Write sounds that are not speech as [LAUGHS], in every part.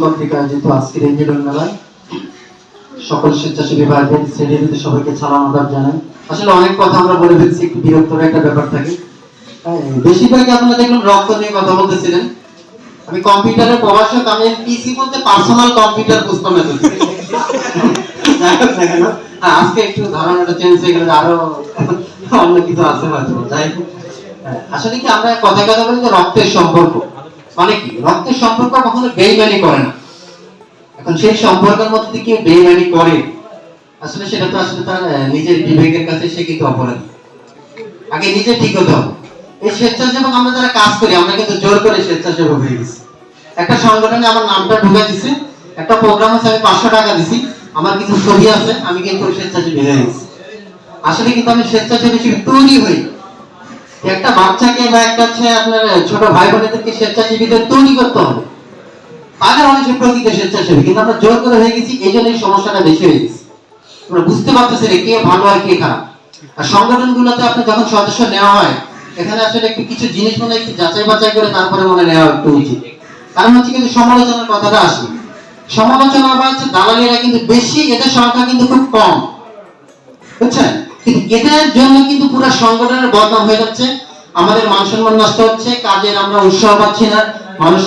কর্তৃক মেলায় সকল স্বেচ্ছাসেবী সবাইকে জানাই। আসলে অনেক কথা আমরা বলে একটু ব্যাপার থাকে। বেশিরভাগই রক্ত নিয়ে কথা বলতেছিলেন। আমি কম্পিউটারের প্রভাষক আমি পিসি বলতে পার্সোনাল কম্পিউটার বুঝতাম না হ্যাঁ, আজকে একটু ধারণাটা চেঞ্জ হয়ে গেলে আরও অন্য কিছু আছে হয়তো। হ্যাঁ, আসলে কি আমরা কথা কথা বলি যে রক্তের সম্পর্ক। মানে কি? রক্তের সম্পর্ক কখনো বেইমানি করে না। এখন সেই সম্পর্কের মধ্যে কেউ বেইমানি করে? আসলে সেটা তো আসলে তার নিজের বিবেকের কাছে সে কিন্তু অপরাধী। আগে নিজে ঠিক হতে হবে। এই স্বেচ্ছাসেবক আমরা যারা কাজ করি, আমরা কিন্তু জোর করে স্বেচ্ছাসেবক হয়ে গেছি। একটা সংগঠনে আমার নামটা ঢুকে দিছে। একটা প্রোগ্রাম আছে, আমি পাঁচশো টাকা দিছি। আমার কিছু ছবি আছে, আমি কিন্তু স্বেচ্ছাসেবী হয়ে গেছি। আসলে কিন্তু আমি স্বেচ্ছাসেবী তৈরি হই। একটা বাচ্চাকে বা একটা হচ্ছে আপনার ছোট ভাই বোনেদেরকে স্বেচ্ছাসেবীদের তৈরি করতে হবে। তাদের অনেক প্রকৃত স্বেচ্ছাসেবী, কিন্তু আমরা জোর করে হয়ে গেছি এই জন্য সমস্যাটা বেশি হয়ে গেছে। আমরা বুঝতে পারতেছি না কে ভালো আর কে খারাপ। আর সংগঠনগুলোতে আপনি যখন সদস্য নেওয়া হয়, এখানে আসলে একটু কিছু জিনিস মনে একটু যাচাই বাছাই করে তারপরে মনে নেওয়া একটু উচিত। কারণ হচ্ছে কিন্তু সমালোচনার কথাটা আসে। সমালোচনা হচ্ছে দালালিরা কিন্তু বেশি, এদের সংখ্যা কিন্তু খুব কম। বুঝছেন? এদের জন্য কিন্তু পুরো সংগঠনের বদনাম হয়ে যাচ্ছে। আমাদের মান সম্মান নষ্ট হচ্ছে, কাজের আমরা উৎসাহ পাচ্ছি না। মানুষ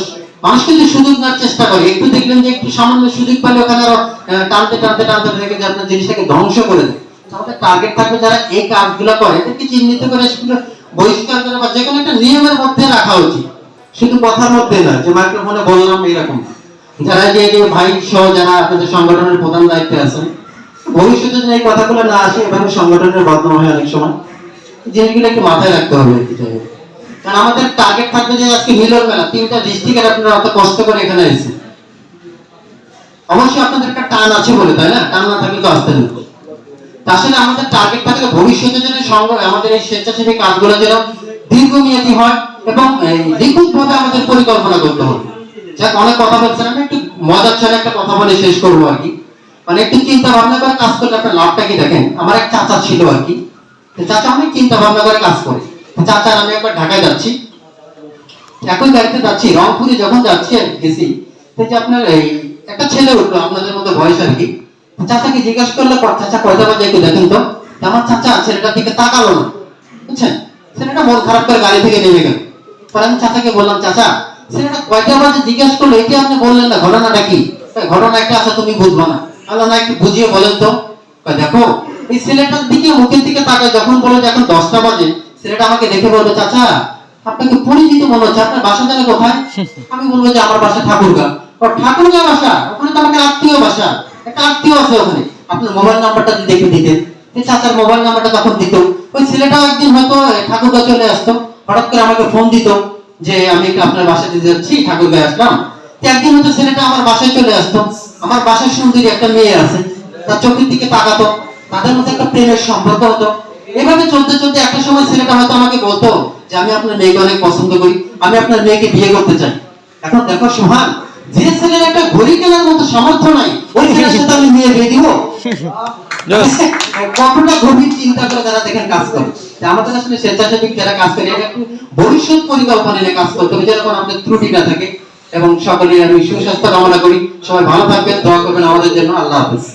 মানুষ কিন্তু সুযোগ নেওয়ার চেষ্টা করে। একটু দেখলেন যে একটু সামান্য সুযোগ পেলে ওখানে টানতে টানতে টানতে রেখে যে আপনার জিনিসটাকে ধ্বংস করে দেয়। টার্গেট থাকবে যারা এই কাজগুলো করে। এদেরকে চিহ্নিত করে সেগুলো বহিষ্কার করে বা যে কোনো একটা নিয়মের মধ্যে রাখা উচিত। শুধু কথার মধ্যে না, যে মাইক্রোফোনে বললাম এরকম যারা যে ভাই সহ যারা আপনাদের সংগঠনের প্রধান দায়িত্বে আছেন ভবিষ্যতে যদি এই কথাগুলো না আসে, এভাবে সংগঠনের বদনাম হয় অনেক সময়। জিনিসগুলো একটু মাথায় রাখতে হবে কারণ আমাদের টার্গেট থাকবে যে আজকে মিলন মেলা, তিনটা ডিস্ট্রিক্টের আপনারা অত কষ্ট করে এখানে এসেছেন। অবশ্যই আপনাদের একটা টান আছে বলে, তাই না? টান না থাকলে তো আসতেন না তা আসলে আমাদের টার্গেট থাকে ভবিষ্যতে যেন আমাদের এই স্বেচ্ছাসেবী কাজগুলো যেন দীর্ঘমেয়াদী হয় এবং নিখুঁত ভাবে আমাদের পরিকল্পনা করতে হবে। যাক, অনেক কথা বলছেন, আমি একটু মজার ছলে একটা কথা বলে শেষ করব আর কি। মানে একটু চিন্তা ভাবনা করে কাজ করলে আপনার লাভটা কি দেখেন? আমার এক চাচা ছিল আর কি। চাচা অনেক চিন্তা ভাবনা করে কাজ করে। চাচার আমি একবার ঢাকায় যাচ্ছি। একই গাড়িতে যাচ্ছি, রংপুরে যখন যাচ্ছি আর গেছি। যে আপনার এই একটা ছেলে উঠল, আপনাদের মধ্যে বয়স আর কি। চাচাকে জিজ্ঞাসা করল চাচা কয়টা বাজে একটু দেখেন তো। আমার চাচা ছেলেটার দিকে তাকালো না। বুঝছেন? ছেলেটা মন খারাপ করে গাড়ি থেকে নেমে গেল। পরে আমি চাচাকে বললাম, চাচা, ছেলেটা কয়টা বাজে জিজ্ঞাসা করল? এটা আপনি বললেন না, ঘটনাটা কি? ঘটনা একটা আছে, তুমি বুঝব না। আল্লাহ না একটু বুঝিয়ে বলেন তো। দেখো, এই ছেলেটার দিকে মুখের দিকে তাকায়, যখন বলে যে এখন দশটা বাজে, ছেলেটা আমাকে দেখে বলবে, চাচা, আপনাকে পরিচিত মনে হচ্ছে আপনার বাসা জানে কোথায়? আমি বলব যে, আমার বাসা ঠাকুরগা। ও ঠাকুরগা বাসা? ওখানে তো আমাকে আত্মীয় বাসা। একটা আত্মীয় আছে ওখানে। আপনার মোবাইল নাম্বারটা দেখে দিতেন। চাচার মোবাইল নাম্বারটা তখন দিত। ওই ছেলেটাও একদিন হয়তো ঠাকুরগা চলে আসতো। হঠাৎ করে আমাকে ফোন দিত যে, আমি আপনার বাসায় দিতে যাচ্ছি? ঠাকুরগায় আসলাম? একদিন হয়তো ছেলেটা আমার বাসায় চলে আসতো। আমার বাসায় সুন্দরী একটা মেয়ে আছে তার চোখের দিকে তাকাতো তাদের মধ্যে একটা প্রেমের সম্পর্ক হতো। এভাবে চলতে চলতে একটা সময় ছেলেটা হয়তো আমাকে বলতো যে আমি আপনার মেয়েকে অনেক পছন্দ করি আমি আপনার মেয়েকে বিয়ে করতে চাই। এখন দেখো সোহান যে ছেলের একটা ঘড়ি কেনার মতো সামর্থ্য নাই ওই ছেলের সাথে আমি মেয়ে বিয়ে দিব। [LAUGHS] কতটা গভীর চিন্তা করে যারা দেখেন কাজ করে। আমাদের আসলে স্বেচ্ছাসেবী যারা কাজ করে এটা একটু ভবিষ্যৎ পরিকল্পনা নিয়ে কাজ করতে হবে যেরকম আমাদের ত্রুটি না থাকে। এবং সকলে আমি সুস্বাস্থ্য কামনা করি। সবাই ভালো থাকবেন, দোয়া করবেন আমাদের জন্য। আল্লাহ হাফিজ।